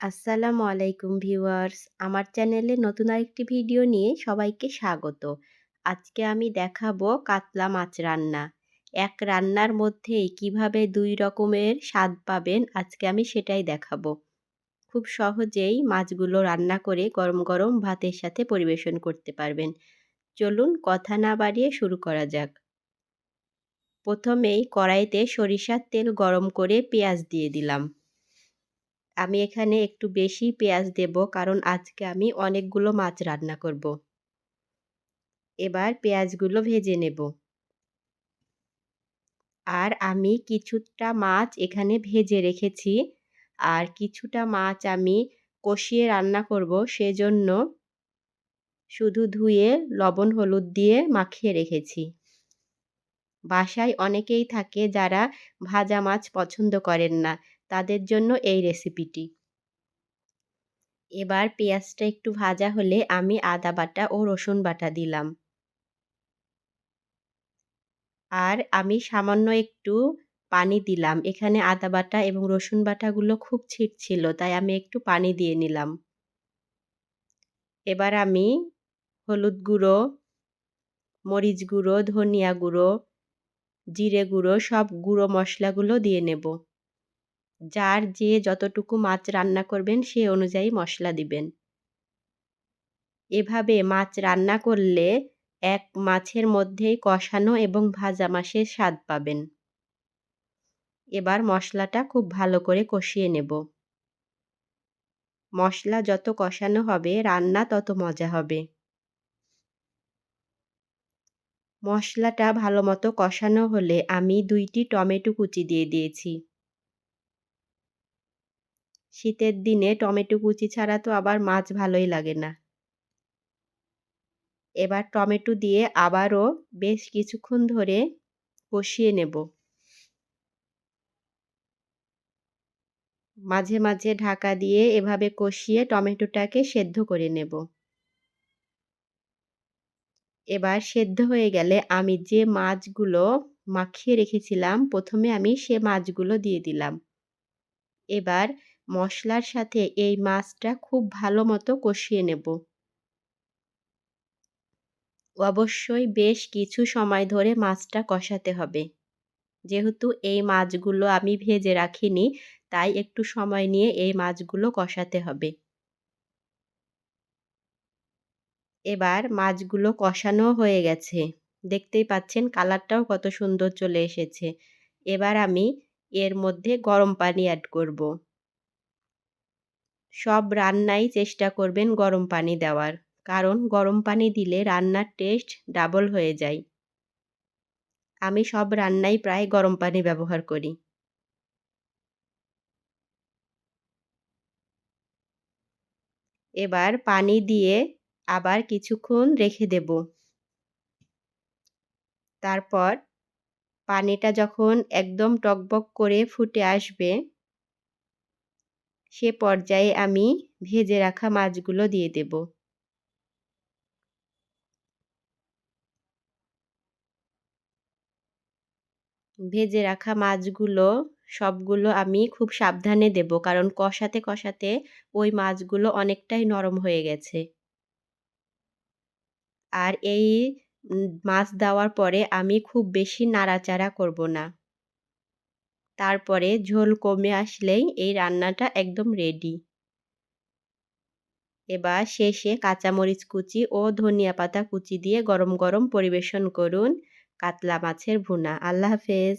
আসসালামু আলাইকুম ভিউয়ার্স। আমার চ্যানেলে নতুন আরেকটি ভিডিও নিয়ে সবাইকে স্বাগত। আজকে আমি দেখাবো কাতলা মাছ রান্না। এক রান্নার মধ্যেই কীভাবে দুই রকমের স্বাদ পাবেন আজকে আমি সেটাই দেখাবো। খুব সহজেই মাছগুলো রান্না করে গরম গরম ভাতের সাথে পরিবেশন করতে পারবেন। চলুন কথা না বাড়িয়ে শুরু করা যাক। প্রথমেই কড়াইতে সরিষার তেল গরম করে পেঁয়াজ দিয়ে দিলাম। আমি এখানে একটু বেশি পেঁয়াজ দেব, কারণ আজকে আমি অনেকগুলো মাছ রান্না করব। এবার পেঁয়াজগুলো ভেজে নেব। আর আমি কিছুটা মাছ এখানে ভেজে রেখেছি। আর কিছুটা মাছ আমি কষিয়ে রান্না করব, সেজন্য শুধু ধুয়ে লবণ, হলুদ দিয়ে মাখিয়ে রেখেছি। বাসায় অনেকেই থাকে যারা ভাজা মাছ পছন্দ করেন না। তাদের জন্য এই রেসিপিটি এবার পেঁয়াজটা একটু ভাজা হলে আমি আদা বাটা ও রসুন বাটা দিলাম। আর আমি সামান্য একটু পানি দিলাম। এখানে আদা বাটা এবং রসুন বাটাগুলো খুব ছিল, তাই আমি একটু পানি দিয়ে নিলাম। এবার আমি হলুদ গুঁড়ো, মরিচ গুঁড়ো, ধনিয়া গুঁড়ো, জিরে গুঁড়ো সব গুঁড়ো মশলাগুলো দিয়ে নেব। যার যে যতটুকু মাছ রান্না করবেন, সে অনুযায়ী মশলা দিবেন। এভাবে মাছ রান্না করলে এক মাছের মধ্যেই কষানো এবং ভাজা মাছের স্বাদ পাবেন। এবার মশলাটা খুব ভালো করে কষিয়ে নেব। মশলা যত কষানো হবে, রান্না তত মজা হবে। মশলাটা ভালো মতো কষানো হলে আমি দুইটি টমেটো কুচি দিয়ে দিয়েছি। শীতের দিনে টমেটো কুচি ছাড়া তো আবার মাছ ভালোই লাগে না। এবার টমেটো দিয়ে আবারও বেশ কিছুক্ষণ ধরে কষিয়ে নেব। মাঝে মাঝে ঢাকা দিয়ে এভাবে কষিয়ে টমেটোটাকে সেদ্ধ করে নেব। এবার সেদ্ধ হয়ে গেলে আমি যে মাছগুলো মাখিয়ে রেখেছিলাম, প্রথমে আমি সে মাছগুলো দিয়ে দিলাম। এবার মশলার সাথে এই মাছটা খুব ভালো মতো কষিয়ে নেব। অবশ্যই বেশ কিছু সময় ধরে মাছটা কষাতে হবে। যেহেতু এই মাছগুলো আমি ভেজে রাখিনি, তাই একটু সময় নিয়ে এই মাছগুলো কষাতে হবে। এবার মাছগুলো কষানো হয়ে গেছে। দেখতেই পাচ্ছেন কালারটাও কত সুন্দর চলে এসেছে। এবার আমি এর মধ্যে গরম পানি অ্যাড করব। সব রান্নাই চেষ্টা করবেন গরম পানি দেওয়ার। কারণ গরম পানি দিলে রান্নার টেস্ট ডাবল হয়ে যায়। আমি সব রান্নাই প্রায় গরম পানি ব্যবহার করি। এবার পানি দিয়ে আবার কিছুক্ষণ রেখে দেব। তারপর পানিটা যখন একদম টকবক করে ফুটে আসবে সে পর্যায়ে আমি ভেজে রাখা মাছগুলো দিয়ে দেব। ভেজে রাখা মাছগুলো সবগুলো আমি খুব সাবধানে দেব কারণ কষাতে কষাতে ওই মাছগুলো অনেকটাই নরম হয়ে গেছে। আর এই মাছ দেওয়ার পরে আমি খুব বেশি নাড়াচাড়া করব না। তারপরে ঝোল কমে আসলেই এই রান্নাটা একদম রেডি এবার শেষে কাঁচামরিচ কুচি ও ধনিয়া পাতা কুচি দিয়ে গরম গরম পরিবেশন করুন। কাতলা মাছের ভুনা। আল্লাহ হাফেজ।